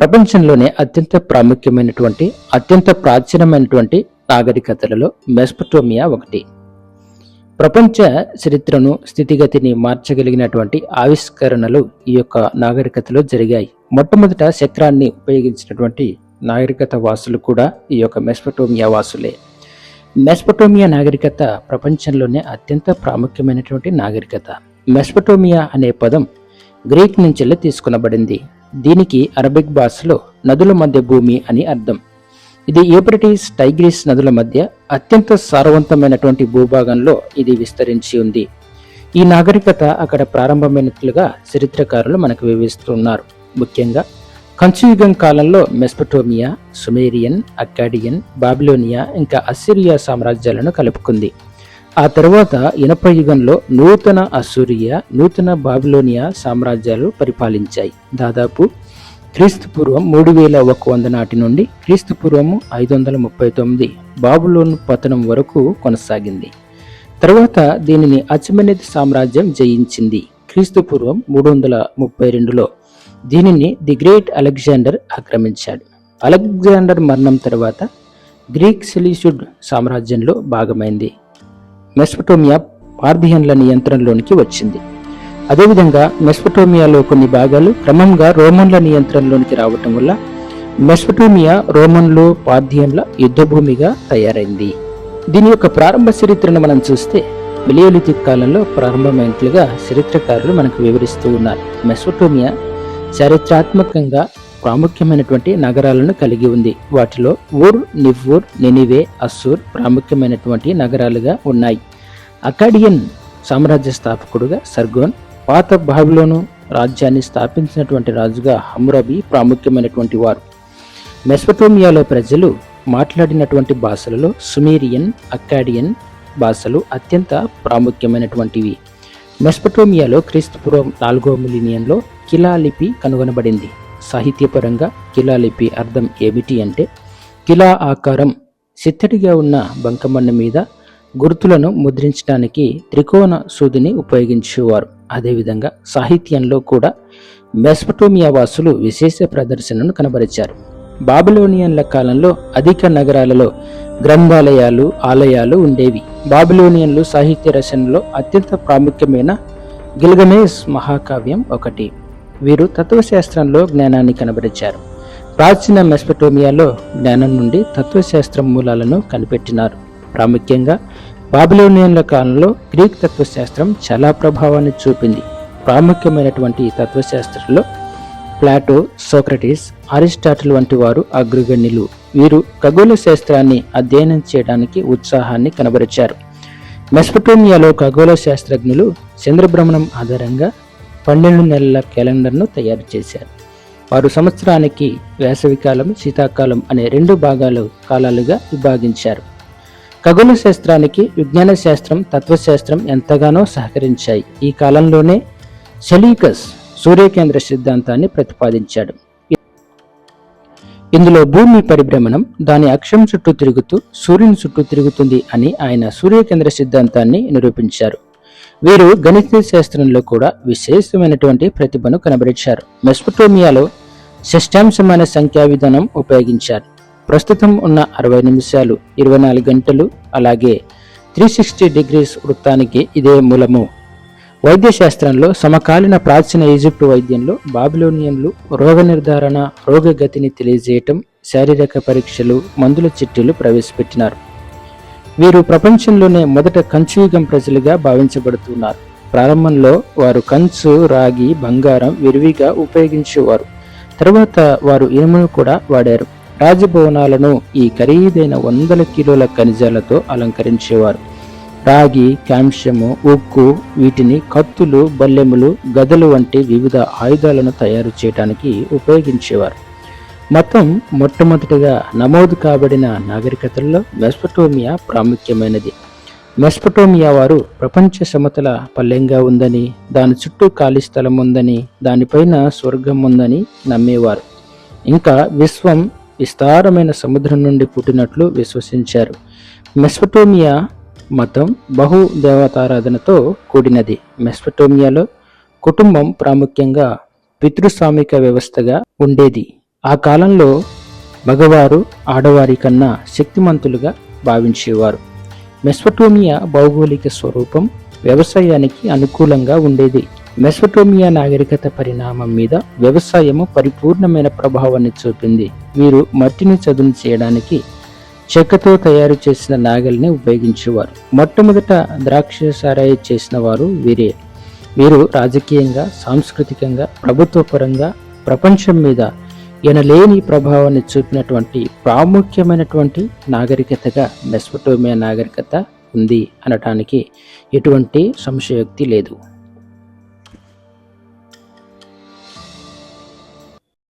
ప్రపంచంలోనే అత్యంత ప్రాముఖ్యమైనటువంటి అత్యంత ప్రాచీనమైనటువంటి నాగరికతలలో మెస్పటోమియా ఒకటి. ప్రపంచ చరిత్రను స్థితిగతిని మార్చగలిగినటువంటి ఆవిష్కరణలు ఈ యొక్క నాగరికతలో జరిగాయి. మొట్టమొదట చక్రాన్ని ఉపయోగించినటువంటి నాగరికత వాసులు కూడా ఈ యొక్క మెస్పటోమియా వాసులే. మెస్పటోమియా నాగరికత ప్రపంచంలోనే అత్యంత ప్రాముఖ్యమైనటువంటి నాగరికత. మెస్పటోమియా అనే పదం గ్రీక్ నుంచి తీసుకునబడింది. దీనికి అరబిక్ భాషలో నదుల మధ్య భూమి అని అర్థం. ఇది యూప్రటీస్ టైగ్రిస్ నదుల మధ్య అత్యంత సారవంతమైనటువంటి భూభాగంలో ఇది విస్తరించి ఉంది. ఈ నాగరికత అక్కడ ప్రారంభమైనట్లుగా చరిత్రకారులు మనకు వివరిస్తున్నారు. ముఖ్యంగా కంచుయుగం కాలంలో మెస్పటోమియా సుమేరియన్ అక్కాడియన్ బాబిలోనియా ఇంకా అస్సిరియా సామ్రాజ్యాలను కలుపుకుంది. ఆ తర్వాత ఇనప యుగంలో నూతన అసూరియా నూతన బాబిలోనియా సామ్రాజ్యాలు పరిపాలించాయి. దాదాపు క్రీస్తు పూర్వం మూడు వేల ఒక వంద నాటి నుండి క్రీస్తు పూర్వము ఐదు వందల ముప్పై తొమ్మిది బాబులోను పతనం వరకు కొనసాగింది. తరువాత దీనిని అచమనేత సామ్రాజ్యం జయించింది. క్రీస్తు పూర్వం మూడు వందల ముప్పై రెండులో దీనిని ది గ్రేట్ అలెగ్జాండర్ ఆక్రమించాడు. అలెగ్జాండర్ మరణం తర్వాత గ్రీక్ సెలీషుడ్ సామ్రాజ్యంలో భాగమైంది. మెస్పటోమియా పార్థియన్ల నియంత్రణలోనికి వచ్చింది. అదేవిధంగా మెస్పటోమియాలో కొన్ని భాగాలు క్రమంగా రోమన్ల నియంత్రణలోనికి రావటం వల్ల మెస్పటోమియా రోమన్లు పార్థియన్ల యుద్ధభూమిగా తయారైంది. దీని యొక్క ప్రారంభ చరిత్రను మనం చూస్తే పిలియోలిథిక్ కాలంలో ప్రారంభమైనట్లుగా చరిత్రకారులు మనకు వివరిస్తూ ఉన్నారు. మెస్పటోమియా చారిత్రాత్మకంగా ప్రాముఖ్యమైనటువంటి నగరాలను కలిగి ఉంది. వాటిలో ఊర్ నివ్వూర్ నెనివే అస్సూర్ ప్రాముఖ్యమైనటువంటి నగరాలుగా ఉన్నాయి. అకాడియన్ సామ్రాజ్య స్థాపకుడుగా సర్గోన్ పాత బాబిలోను రాజ్యాన్ని స్థాపించినటువంటి రాజుగా హమ్రబి ప్రాముఖ్యమైనటువంటి వారు. మెస్పటోమియాలో ప్రజలు మాట్లాడినటువంటి భాషలలో సుమేరియన్ అక్కాడియన్ భాషలు అత్యంత ప్రాముఖ్యమైనటువంటివి. మెస్పటోమియాలో క్రీస్తుపూర్వం నాలుగో మిలినియన్లో కిలా లిపి కనుగొనబడింది. సాహిత్యపరంగా కిలాలిపి అర్థం ఏమిటి అంటే కిలా ఆకారం చిత్తడిగా ఉన్న బంకమన్న మీద గుర్తులను ముద్రించడానికి త్రికోణ సూదిని ఉపయోగించేవారు. అదేవిధంగా సాహిత్యంలో కూడా మెస్పటోమియా వాసులు విశేష ప్రదర్శనను కనబరిచారు. బాబిలోనియన్ల కాలంలో అధిక నగరాలలో గ్రంథాలయాలు ఆలయాలు ఉండేవి. బాబిలోనియన్లు సాహిత్య రచనలో అత్యంత ప్రాముఖ్యమైన గిల్గమేస్ మహాకావ్యం ఒకటి. వీరు తత్వశాస్త్రంలో జ్ఞానాన్ని కనబరిచారు. ప్రాచీన మెస్పటోమియాలో జ్ఞానం నుండి తత్వశాస్త్రం మూలాలను కనిపెట్టినారు. ప్రాముఖ్యంగా బాబిలోనియన్ల కాలంలో గ్రీక్ తత్వశాస్త్రం చాలా ప్రభావాన్ని చూపింది. ప్రాముఖ్యమైనటువంటి ఈ తత్వశాస్త్రంలో ప్లాటో సోక్రటీస్ అరిస్టాటిల్ వంటి వారు అగ్రగణ్యులు. వీరు ఖగోళ శాస్త్రాన్ని అధ్యయనం చేయడానికి ఉత్సాహాన్ని కనబరిచారు. మెస్పటోమియాలో ఖగోళ శాస్త్రజ్ఞులు చంద్రభ్రమణం ఆధారంగా పన్నెండు నెలల క్యాలెండర్ను తయారు చేశారు. వారు సంవత్సరానికి వేసవికాలం శీతాకాలం అనే రెండు భాగాలు కాలాలుగా విభాగించారు. ఖగోళ శాస్త్రానికి విజ్ఞాన శాస్త్రం తత్వశాస్త్రం ఎంతగానో సహకరించాయి. ఈ కాలంలోనే సెలీకస్ సూర్యకేంద్ర సిద్ధాంతాన్ని ప్రతిపాదించాడు. ఇందులో భూమి పరిభ్రమణం దాని అక్షం చుట్టూ తిరుగుతూ సూర్యుని చుట్టూ తిరుగుతుంది అని ఆయన సూర్యకేంద్ర సిద్ధాంతాన్ని నిరూపించారు. వీరు గణిత శాస్త్రంలో కూడా విశేషమైనటువంటి ప్రతిభను కనబరిచారు. మెస్పటోమియాలో షష్టాంశమైన సంఖ్యా విధానం ఉపయోగించారు. ప్రస్తుతం ఉన్న అరవై నిమిషాలు ఇరవై నాలుగు గంటలు అలాగే త్రీ సిక్స్టీ డిగ్రీస్ వృత్తానికి ఇదే మూలము. వైద్యశాస్త్రంలో సమకాలీన ప్రాచీన ఈజిప్టు వైద్యంలో బాబిలోనియన్లు రోగ నిర్ధారణ రోగగతిని తెలియజేయటం శారీరక పరీక్షలు మందుల చిట్టీలు ప్రవేశపెట్టినారు. వీరు ప్రపంచంలోనే మొదట కంచుయుగం ప్రజలుగా భావించబడుతున్నారు. ప్రారంభంలో వారు కంచు రాగి బంగారం విరివిగా ఉపయోగించేవారు. తర్వాత వారు ఇనుమును కూడా వాడారు. రాజభవనాలను ఈ ఖరీదైన వందల కిలోల ఖనిజాలతో అలంకరించేవారు. రాగి కాంస్యము ఉక్కు వీటిని కత్తులు బల్లెములు గదలు వంటి వివిధ ఆయుధాలను తయారు చేయడానికి ఉపయోగించేవారు. మొత్తం మొట్టమొదటిగా నమోదు కాబడిన నాగరికతల్లో మెస్పటోమియా ప్రాముఖ్యమైనది. మెస్పటోమియా వారు ప్రపంచ సమతల పల్లెంగా ఉందని దాని చుట్టూ ఖాళీ స్థలం ఉందని దానిపైన స్వర్గం ఉందని నమ్మేవారు. ఇంకా విశ్వం విస్తారమైన సముద్రం నుండి పుట్టినట్లు విశ్వసించారు. మెస్పటోమియా మతం బహు దేవతారాధనతో కూడినది. మెస్పటోమియాలో కుటుంబం ప్రాముఖ్యంగా పితృస్వామిక వ్యవస్థగా ఉండేది. ఆ కాలంలో మగవారు ఆడవారి కన్నా శక్తిమంతులుగా భావించేవారు. మెస్పటోమియా భౌగోళిక స్వరూపం వ్యవసాయానికి అనుకూలంగా ఉండేది. మెస్పటోమియా నాగరికత పరిణామం మీద వ్యవసాయము పరిపూర్ణమైన ప్రభావాన్ని చూపింది. వీరు మట్టిని చదును చేయడానికి చెక్కతో తయారు చేసిన నాగల్ని ఉపయోగించేవారు. మొట్టమొదట ద్రాక్ష సారాయి చేసిన వారు వీరే. వీరు రాజకీయంగా సాంస్కృతికంగా ప్రభుత్వపరంగా ప్రపంచం మీద ఎనలేని ప్రభావాన్ని చూపినటువంటి ప్రాముఖ్యమైనటువంటి నాగరికతగా మెస్పటోమియా నాగరికత ఉంది అనటానికి ఎటువంటి సంశయోక్తి లేదు.